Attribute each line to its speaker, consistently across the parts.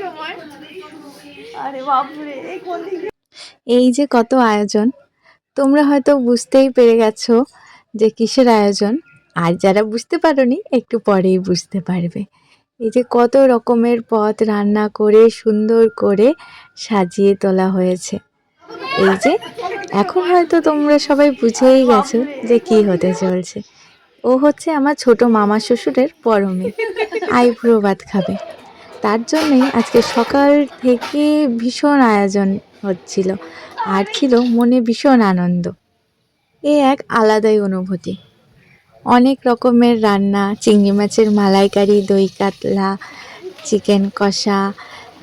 Speaker 1: সময়। আরে বাপরে এই কোন দিকে?
Speaker 2: এই যে কত আয়োজন তোমরা হয়তো বুঝতেই পেরে গেছো যে কিসের আয়োজন। আর যারা বুঝতে পারোনি একটু পরেই বুঝতে পারবে। এই যে কত রকমের পদ রান্না করে সুন্দর করে সাজিয়ে তোলা হয়েছে। এই যে এখন হয়তো তোমরা সবাই বুঝেই গেছো যে কি হতে চলছে। ও হচ্ছে আমার ছোট মামা শ্বশুরের মেয়ে আইব্রো ভাত খাবে। তার জন্যই আজকে সকাল থেকে ভীষণ আয়োজন হচ্ছিল। আর ছিল মনে ভীষণ আনন্দ। এ এক আলাদাই অনুভূতি। অনেক রকমের রান্না, চিংড়ি মাছের মালাইকারি, দই কাতলা, চিকেন কষা,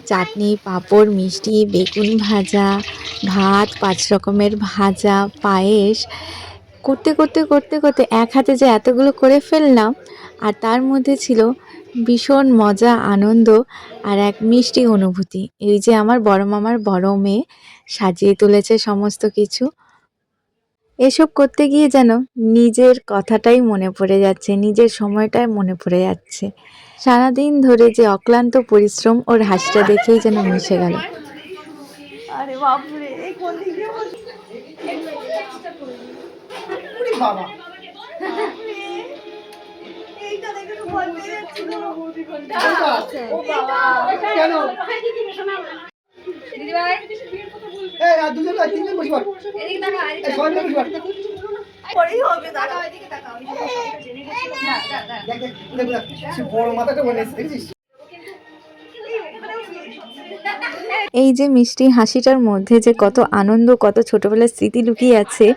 Speaker 2: চাটনি, পাঁপড়, মিষ্টি, বেগুন ভাজা, ভাত, পাঁচ রকমের ভাজা, পায়েস। করতে করতে করতে করতে এক হাতে যে এতগুলো করে ফেললাম আর তার মধ্যে ছিল ভীষণ মজা আনন্দ আর এক মিষ্টি অনুভূতি। এই যে আমার বড় মামার বড় মেয়ে সাজিয়ে তুলেছে সমস্ত কিছু। এসব করতে গিয়ে যেন নিজের কথাটাই মনে পড়ে যাচ্ছে নিজের সময়টাই মনে পড়ে যাচ্ছে। সারাদিন ধরে যে অক্লান্ত পরিশ্রম ওর হাসিটা দেখেই যেন মিশে গেল।
Speaker 1: আরে বাপরে কোন দিকে
Speaker 3: বাবা।
Speaker 1: এইটা দেখে তো ভয় পেয়ে যাচ্ছিল।
Speaker 3: ও বাবা এই আর দুজন আর তিনজন বসে পড় এই সবাই বসে পড়
Speaker 1: পরেই হবে দাঁড়া
Speaker 3: দেখ দেখ দেখ দেখ সে বড় মাথাটা বলে এসেছে
Speaker 2: এই যে মিষ্টি হাসিটার মধ্যে যে কত আনন্দ কত ছোটবেলার স্মৃতি লুকিয়ে আছে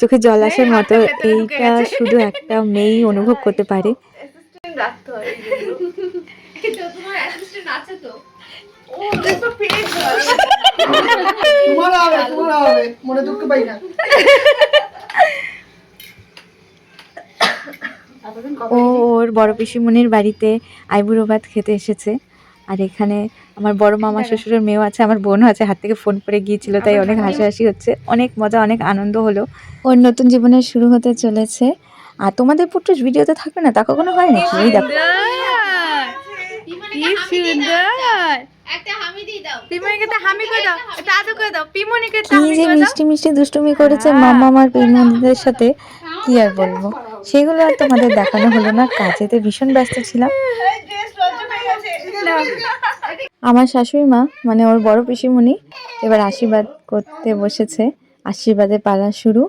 Speaker 2: চোখে জল আসার মতো এইটা শুধু একটা মেয়েই অনুভব করতে পারে।
Speaker 1: ও ওদের তো পেট
Speaker 3: তোমার হবে তোমার হবে। মনে দুঃখ পাই না।
Speaker 2: ও ওর বড় পিসিমনির বাড়িতে আইবুড়ো ভাত খেতে এসেছে। আর এখানে আমার বড় মামা শ্বশুরের মেয়েও আছে আমার বোনও আছে হাত থেকে ফোন পড়ে গিয়েছিল তাই অনেক হাসাহাসি হচ্ছে অনেক মজা অনেক আনন্দ হলো। ওর নতুন জীবনের শুরু হতে চলেছে। আর তোমাদের পুটুস ভিডিওতে থাকবে না তা কখনো হয় নাকি এই দেখো।
Speaker 1: কি সুন্দর। করে করে
Speaker 2: যে মিষ্টি মিষ্টি দুষ্টুমি করেছে মামা আমার সাথে কি আর বলব? সেগুলো আর তোমাদের দেখানো হলো না কাজেতে ভীষণ ব্যস্ত ছিলাম
Speaker 1: ড্রেস লজ্জা পেয়ে গেছে
Speaker 2: আমার শাশুড়ি মা মানে ওর বড় পিসিমণি, এবার আশীর্বাদ করতে বসেছে। আশীর্বাদে পালা শুরু।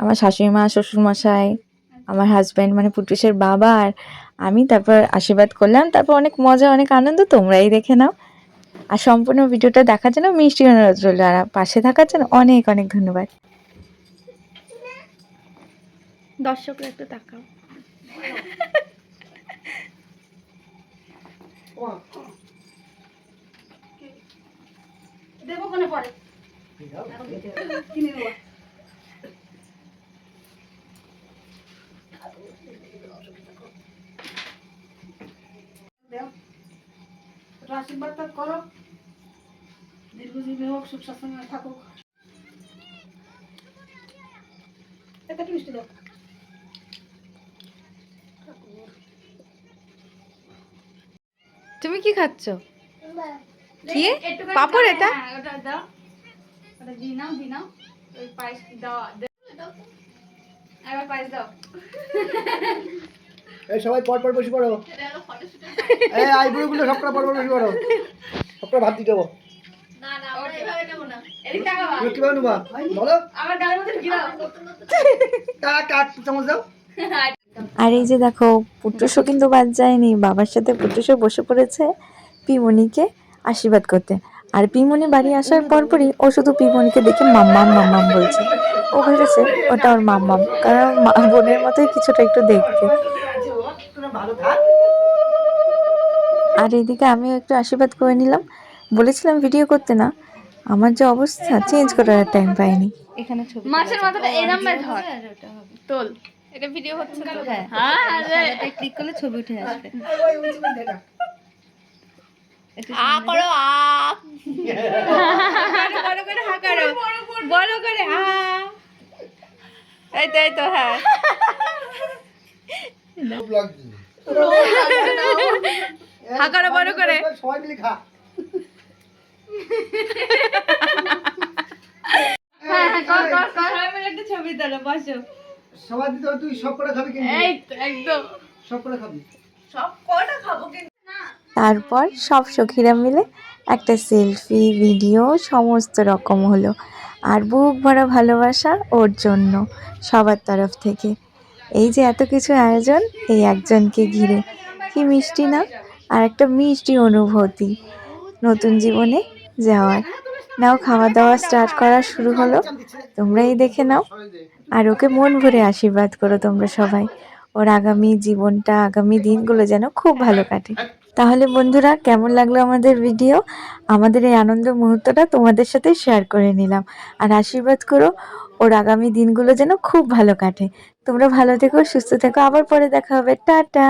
Speaker 2: আমার শাশুড়ি মা, শ্বশুরমশাই, আমার হাজব্যান্ড মানে পুটুসের বাবা আর আমি তারপর আশীর্বাদ করলাম। তারপর অনেক মজা, অনেক আনন্দ, তোমরাই দেখে নাও। আর সম্পূর্ণ ভিডিওটা দেখার জন্য মিষ্টি অনুরোধ আর পাশে থাকার জন্য অনেক অনেক ধন্যবাদ।
Speaker 1: দর্শকরা একটু তাকাও।
Speaker 4: দেবো কোনে পরে?
Speaker 3: একটু আশীর্বাদ তো করো। দীর্ঘজীবী হোক সুখ স্বাচ্ছন্দ্যে থাকুক। এটা মিষ্টি দাও।
Speaker 1: তুমি কি খাচ্ছ? কি? পাপড় এটা?
Speaker 3: এই সবাই পর পর বসে পড়ো।
Speaker 4: এটা হলো ফটোশুটের
Speaker 3: এই আইবুড়ো গুলো সব পর পর বসে পড়ো। সব ভাত দিয়ে দেবো। কীভাবে নেবা? বলো।
Speaker 4: আমার গালের মধ্যে ঢুকিয়ে
Speaker 3: চামচ দাও।
Speaker 2: আর এই যে দেখো পুটুসও কিন্তু বাদ যায়নি। বাবার সাথে পুটুসও বসে পড়েছে পিমনিকে আশীর্বাদ করতে। আর পিমনি বাড়ি আসার পরপরই ও শুধু পিমনিকে দেখে মাম্মাম মাম্মাম বলছে। ও ভেবেছে ওটা ওর মাম্মাম কারণ বোনের মতোই কিছুটা একটু দেখতে। আর এইদিকে আমিও একটু আশীর্বাদ করে নিলাম। বলেছিলাম ভিডিও করতে না। আমার যে অবস্থা চেঞ্জ করার টাইম পাইনি। এখানে ছবি
Speaker 4: মাছের মাথাটা এরম ধর। তোল। এটা ভিডিও হচ্ছে না হ্যাঁ আরে।
Speaker 2: ক্লিক করলে ছবি উঠে আসবে।
Speaker 4: আ করো আ।
Speaker 1: বড় করে হা করো। বড় করে আ। এই তো এই তো হ্যাঁ। হা করো বড় করে।
Speaker 3: সবাই মিলে খা।
Speaker 4: হ্যাঁ হ্যাঁ কর কর কর।
Speaker 1: সবাই মিলে একটা ছবি তোলো বসো।
Speaker 3: সবাই দিতে তুই সব করে খাবি কিন্তু।
Speaker 1: এই একদম।
Speaker 3: সব করে খাবি।
Speaker 1: সব কটা খাব কিন্তু।
Speaker 2: তারপর সব সখীরা মিলে একটা সেলফি ভিডিও সমস্ত রকম হলো। আর বুক ভরা ভালোবাসা ওর জন্য সবার তরফ থেকে। এই যে এত কিছু আয়োজন এই একজনকে ঘিরে। কি মিষ্টি না? আর একটা মিষ্টি অনুভূতি নতুন জীবনে যাওয়ার। নাও খাওয়া দাওয়া স্টার্ট করা শুরু হলো। তোমরাই দেখে নাও। আর ওকে মন ভরে আশীর্বাদ করো তোমরা সবাই। ওর আগামী জীবনটা, আগামী দিনগুলো যেন খুব ভালো কাটে। তাহলে বন্ধুরা, কেমন লাগল আমাদের ভিডিও আমাদের এই আনন্দ মুহূর্তটা তোমাদের সাথে শেয়ার করে নিলাম। আর আশীর্বাদ করো, ওর আগামী দিনগুলো যেন খুব ভালো কাটে। তোমরা ভালো থেকো, সুস্থ থেকো। আবার পরে দেখা হবে। টাটা!